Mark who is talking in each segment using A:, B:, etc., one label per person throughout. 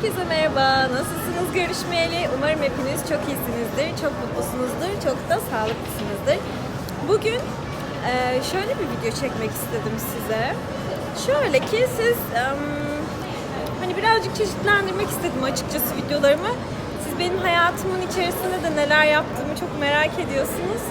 A: Herkese merhaba. Nasılsınız görüşmeyeli? Umarım hepiniz çok iyisinizdir, çok mutlusunuzdur, çok da sağlıklısınızdır. Bugün e, şöyle bir video çekmek istedim size. Şöyle ki siz hani birazcık çeşitlendirmek istedim açıkçası videolarımı. Siz benim hayatımın içerisinde de neler yaptığımı çok merak ediyorsunuz.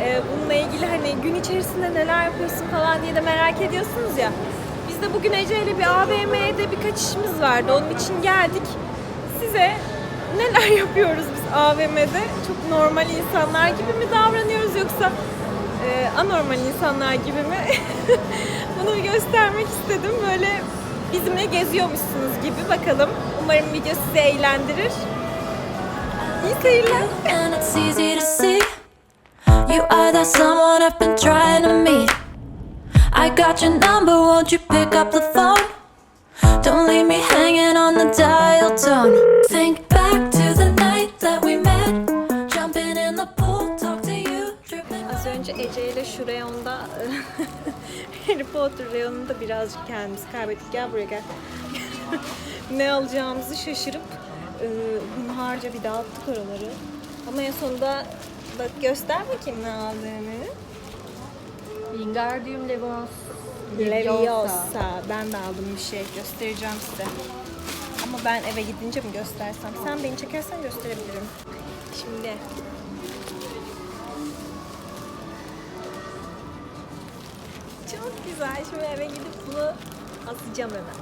A: E, bununla ilgili hani gün içerisinde neler yapıyorsun falan diye de merak ediyorsunuz ya. De bugün Ece ile bir AVM'de birkaç işimiz vardı. Onun için geldik. Size neler yapıyoruz biz AVM'de? Çok normal insanlar gibi mi davranıyoruz yoksa e, anormal insanlar gibi mi? Bunu göstermek istedim. Böyle bizimle geziyormuşsunuz gibi bakalım. Umarım video sizi eğlendirir. İyi seyirler.
B: You are that someone I've been trying to meet. I got your number, won't you pick up the phone? Don't leave me hanging on the dial tone. Think back to the night that we met. Jumping in the pool, talk to you.
A: Az önce Ece ile şu reyonda Harry Potter reyonunda birazcık kendimizi kaybettik. Gel buraya gel. ne alacağımızı şaşırıp e, hunharca bir dağıttık oraları. Ama en sonunda bak göster bakayım ne aldığını.
C: Wingardium Leviosa.
A: Leviosa. Ben de aldım bir şey. Göstereceğim size. Ama ben eve gidince mi göstersem? Sen beni çekersen gösterebilirim. Şimdi. Çok güzel. Şimdi eve gidip bunu asacağım hemen.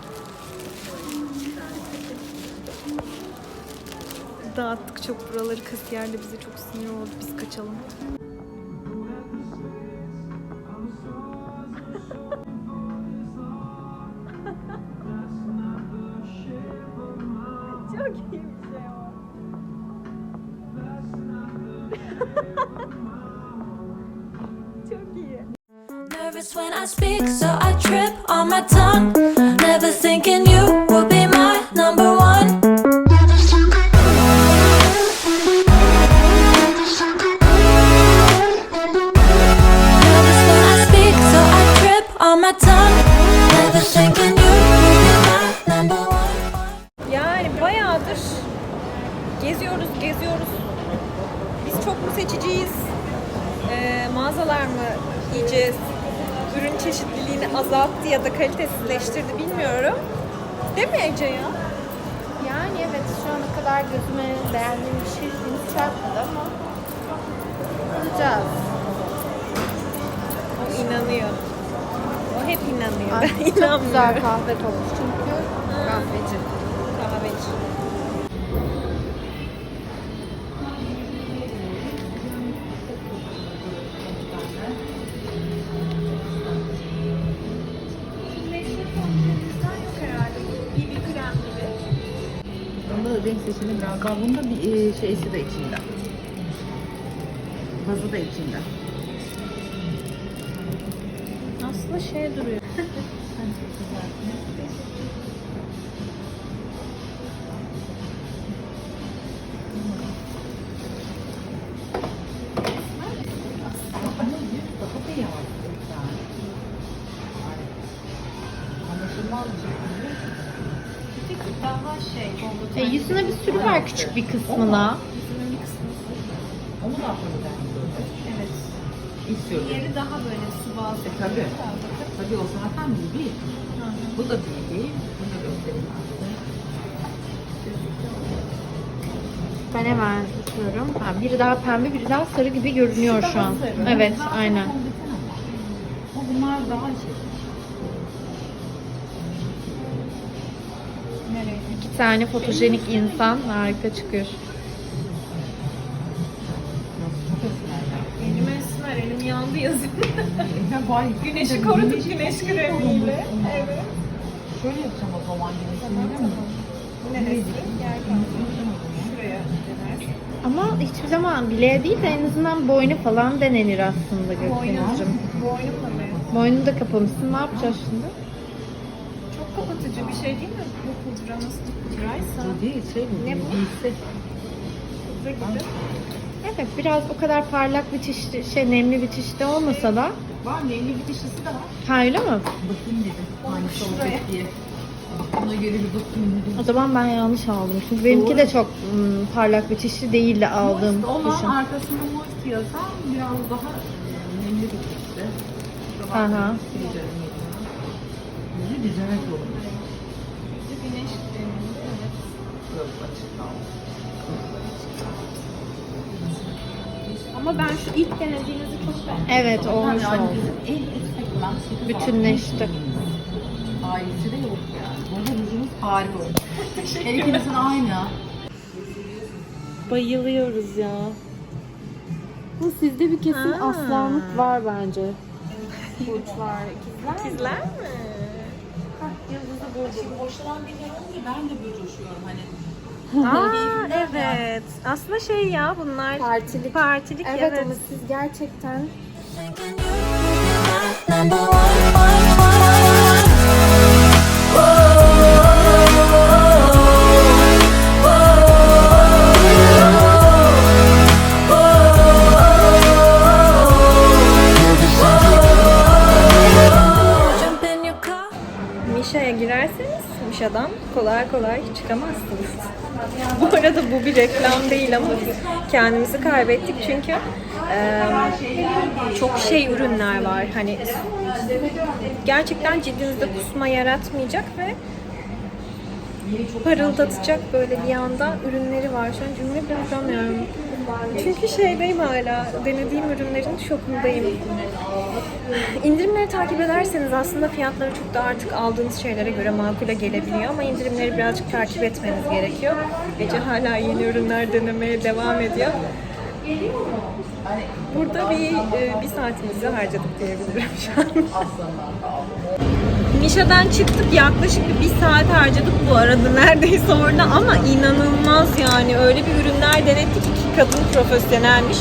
A: Dağıttık çok buraları kasiyer de bize çok sinir oldu. Biz kaçalım.
B: Speak, so I trip on my tongue.
A: Azalttı ya da kalitesizleştirdi bilmiyorum. Değil mi Ece ya?
C: Yani evet şu ana kadar gözüme beğendiğim bir şey henüz çarpmadı ama alacağız.
A: O inanıyor. O hep inanıyor.
C: Ay, çok güzel
A: inanmıyorum.
C: kahve olmuş çünkü. Kahveci.
D: Bunda da renk seçimi biraz daha. Bunda bir e, şeysi de içinde. Bazı da içinde.
A: Aslında şey duruyor.
C: var küçük bir kısmına.
D: Onu da.
A: Evet.
D: İstiyorum.
A: Diğeri daha böyle sıvazlı.
D: E tabii. Tabii o zaten değil. Bu da değil değil. Bunu da göstereyim ben
C: hemen bakıyorum. Ha, biri daha pembe, biri daha sarı gibi görünüyor şu an. Evet, aynen.
D: Bunlar daha şey.
C: İki tane fotojenik insan harika çıkıyor.
D: Çok eskiler ya.
A: Elim esmer, elim yandı yazın. Güneşi koruduk güneş kremiyle. Evet.
D: Şöyle yapacağım o zaman değil mi?
A: Neresi? Yer. Şuraya dönersin.
C: Ama hiçbir zaman bileğe değil de en azından boynu falan denenir aslında Gökhan'cığım.
A: Boynumla mı?
C: Boynunu da kapamışsın. Ne yapacağız şimdi?
A: Kapatıcı bir şey değil mi? Bu pudra nasıl pudraysa.
D: Bu değil şey bu.
A: Ne bu?
D: Giysi.
A: Pudra gibi.
C: Evet, biraz o kadar parlak bitişli, şey nemli bitişli olmasa da.
D: Var nemli bir dişisi de var.
C: Ha öyle mi?
D: Bakayım dedim. Hangisi olacak diye. Ona göre bir bakayım.
C: O zaman ben yanlış aldım. Çünkü benimki de çok hmm, parlak bir çişli değildi aldığım
D: Moist olan
C: kışın.
D: arkasında moist yazan biraz daha nemli bir.
C: Hı hı.
D: Yüzü güzel olmuş.
A: Ama ben şu ilk denediğinizi çok beğendim.
C: Evet olmuş
D: Yani
C: oldu.
D: bizim en üst segment sekiz
C: Bütünleşti.
D: Ailesi de yok yani. Burada rujumuz harika olmuş. Her ikimizin aynı.
C: Bayılıyoruz ya. Bu sizde bir kesin
A: Ha.
C: aslanlık var bence. Burç var, ikizler.
A: İkizler mi?
D: Şimdi boşalan bir yer olunca ben de böyle coşuyorum hani.
A: Aa evet. Aslında şey ya bunlar
C: Partilik.
A: partilik
C: Evet,
A: evet.
C: ama siz gerçekten
B: number one, one.
A: Mişa'dan kolay kolay çıkamazsınız. Bu arada bu bir reklam değil ama kendimizi kaybettik çünkü e, çok şey ürünler var. Hani gerçekten cildinizde kusma yaratmayacak ve parıldatacak böyle bir anda ürünleri var. Şu an cümle bile kuramıyorum. Çünkü şeydeyim hala. Denediğim ürünlerin şokundayım. İndirimleri takip ederseniz aslında fiyatları çok da artık aldığınız şeylere göre makule gelebiliyor ama indirimleri birazcık takip etmeniz gerekiyor. Ece hala yeni ürünler denemeye devam ediyor. Burada bir e, bir saatimizi harcadık diyebilirim şu an. Mişa'dan çıktık yaklaşık bir saat harcadık bu arada neredeyse orada ama inanılmaz yani öyle bir ürünler denettik ki kadın profesyonelmiş.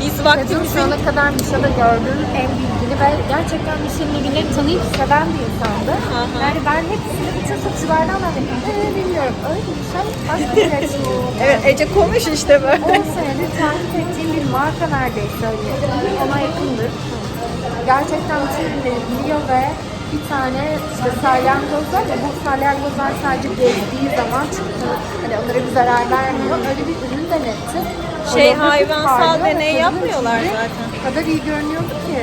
A: Biz
C: Kadın
A: vaktimizi
C: şu ana kadar Misha'da gördüğüm en bilgili ve gerçekten Misha'nın ürünleri tanıyıp seven bir insandı.
A: Aha.
C: Yani ben hepsini bütün satıcılardan da ee, bilmiyorum. Öyle bir şey. Başka bir şey.
A: Evet Ece konuş işte böyle.
C: 10 senedir takip ettiğim bir marka neredeyse. Hani ona yakındır. Gerçekten bütün ürünleri biliyor ve bir tane işte salyangoz var ve bu salyangozlar sadece gezdiği zaman çıktı. Hani onlara bir zarar vermiyor. Öyle bir ürün denetti.
A: Şey, hayvansal deney yapmıyorlar zaten.
C: O kadar iyi görünüyordu ki.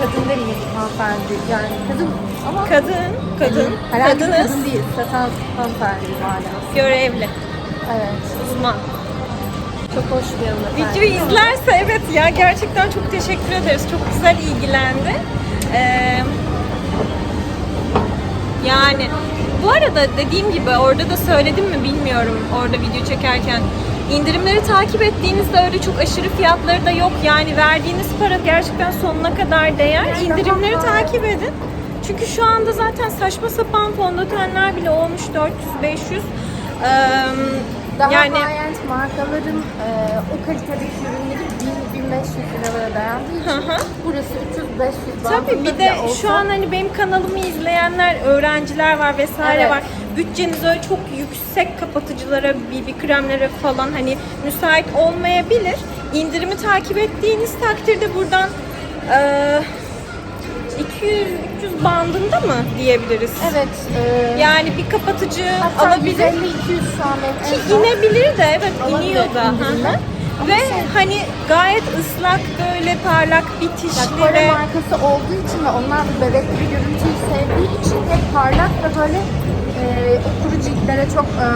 C: Kadın değil hanımefendi. Yani kadın ama
A: Kadın, kadın,
C: herhangi bir
A: kadınız,
C: kadın değil. Satan hanımefendi hala.
A: görevli,
C: Evet.
A: uzman.
C: Çok hoş bir hanımefendi.
A: Videoyu izlerse evet ya gerçekten çok teşekkür ederiz. Çok güzel ilgilendi. Ee, yani bu arada dediğim gibi orada da söyledim mi bilmiyorum orada video çekerken. indirimleri takip ettiğinizde öyle çok aşırı fiyatları da yok. Yani verdiğiniz para gerçekten sonuna kadar değer. İndirimleri takip edin. Çünkü şu anda zaten saçma sapan fondötenler bile olmuş 400-500. Ee,
C: Daha
A: yani
C: markaların e, o kalitedeki ürünleri 1000-1500 liralara dayandığı için
A: Hı hı.
C: burası 300-500
A: Tabii bir de
C: olsa-
A: şu an hani benim kanalımı izleyenler, öğrenciler var vesaire
C: Evet.
A: var. Bütçeniz öyle çok yüksek kapatıcılara, BB kremlere falan hani müsait olmayabilir. İndirimi takip ettiğiniz takdirde buradan eee 200-300 bandında mı diyebiliriz?
C: Evet. E,
A: Yani bir kapatıcı alabilir.
C: 150-200 şu an
A: Ki inebilir de evet iniyor da. Hı hı.
C: Ama
A: Ve
C: şey-
A: hani gayet ıslak böyle parlak bitişli
C: Kore
A: ve
C: markası olduğu için ve onlar bu bebekli bir görüntüyü sevdiği için hep parlak ve böyle e, o kuru ciltlere çok e,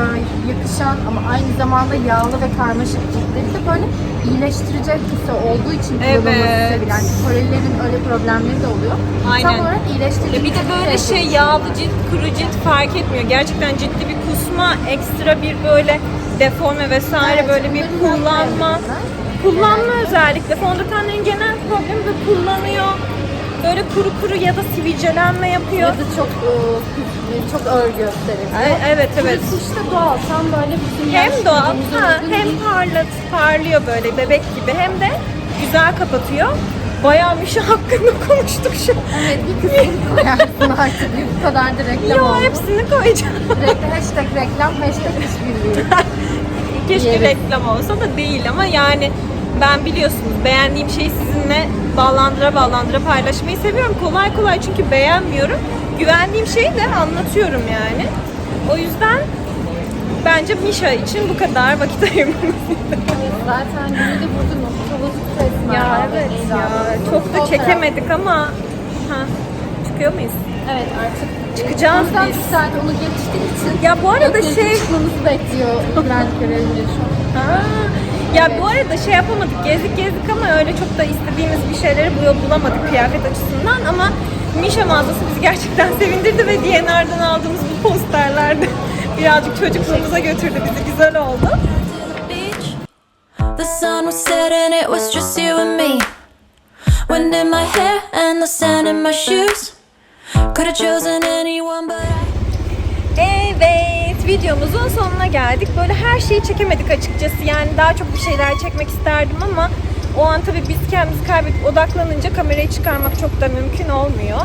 C: yakışan ama aynı zamanda yağlı ve karmaşık ciltleri de böyle iyileştirici etkisi olduğu için kullanılması
A: Evet.
C: sevilen. Korelilerin öyle problemleri de oluyor.
A: Aynen.
C: Tam olarak iyileştirici
A: Ya bir de böyle şey yağlı cilt, kuru cilt fark etmiyor. Gerçekten ciddi bir kusma, ekstra bir böyle deforme vesaire
C: Evet,
A: böyle bir
C: bunların
A: kullanma. Kullanma özellikle. Fondötenlerin genel problemi de kullanıyor. Böyle kuru kuru ya da sivilcelenme yapıyor.
C: Ya da çok e, çok ağır gösteriyor.
A: Evet evet.
C: Burası işte doğal. Tam böyle bizim
A: Hem doğal ha, hem parlat, parlıyor böyle bebek gibi hem de güzel kapatıyor. Bayağı bir şey hakkında konuştuk şu an.
C: Evet bir kısmını koyarsın artık. Bu kadar da reklam
A: Yo
C: oldu.
A: hepsini koyacağım.
C: Direkt hashtag reklam, hashtag işbirliği.
A: Keşke
C: Yeriz.
A: reklam olsa da değil ama yani ben biliyorsunuz beğendiğim şeyi sizinle bağlandıra bağlandıra paylaşmayı seviyorum. Kolay kolay çünkü beğenmiyorum. güvendiğim şeyi de anlatıyorum yani. O yüzden bence Mişa için bu kadar vakit ayırmamız.
C: Zaten günü de burada noktalık resmen.
A: ya evet ya çok da çekemedik ama ha, çıkıyor muyuz?
C: Evet artık
A: Çıkacağız
C: Buradan
A: biz.
C: saat onu geçtiği için
A: Ya bu arada şey
C: çıkmamızı bekliyor Bülent görevli şu an.
A: Ha. Ya bu arada şey yapamadık, gezdik gezdik ama öyle çok da istediğimiz bir şeyleri bu- bulamadık kıyafet açısından ama Mişa mağazası bizi gerçekten sevindirdi ve DNR'dan aldığımız bu posterler de birazcık çocukluğumuza götürdü bizi, güzel oldu.
B: The sun was setting, it was just you and me. Wind in my hair and the sand in my shoes. Could have chosen anyone, but I.
A: Videomuzun sonuna geldik. Böyle her şeyi çekemedik açıkçası. Yani daha çok bir şeyler çekmek isterdim ama o an tabii biz kendimizi kaybedip odaklanınca kamerayı çıkarmak çok da mümkün olmuyor.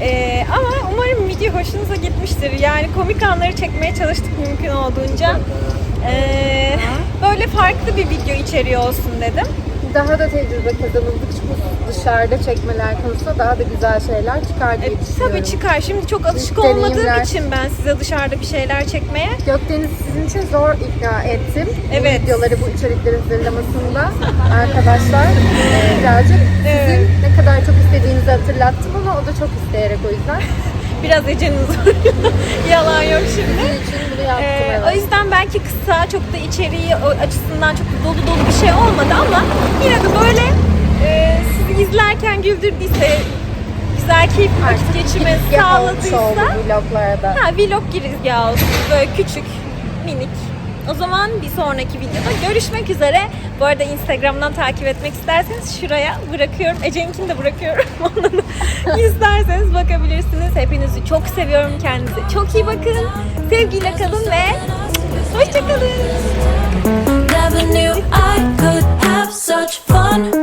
A: Ee, ama umarım video hoşunuza gitmiştir. Yani komik anları çekmeye çalıştık mümkün olduğunca. Ee, böyle farklı bir video içeriği olsun dedim.
C: Daha da tecrübe kazanıldıkça bu dışarıda çekmeler konusunda daha da güzel şeyler çıkar diye düşünüyorum.
A: tabii çıkar. Şimdi çok alışık
C: İlk
A: olmadığım
C: deneyimler.
A: için ben size dışarıda bir şeyler çekmeye
C: Gökdeniz sizin için zor ikna ettim.
A: Evet.
C: Bu videoları, bu içerikleri hazırlamasında arkadaşlar e, birazcık sizin
A: Evet.
C: ne kadar çok istediğinizi hatırlattım ama o da çok isteyerek o yüzden.
A: biraz Ece'nin zoruyla yalan yok şimdi.
C: Sizin için bunu yaptım
A: Ee, belki kısa, çok da içeriği açısından çok da dolu dolu bir şey olmadı ama yine de böyle e, sizi izlerken güldürdüyse, güzel keyifli vakit geçirmenizi sağladıysa
C: vloglara da.
A: ha, vlog girizgahı olsun. Böyle küçük, minik. O zaman bir sonraki videoda görüşmek üzere. Bu arada Instagram'dan takip etmek isterseniz şuraya bırakıyorum. Ece'ninkini de bırakıyorum. Onu da isterseniz bakabilirsiniz. Hepinizi çok seviyorum. Kendinize çok iyi bakın. Sevgiyle kalın ve Hoşçakalın. Never knew I could have such fun.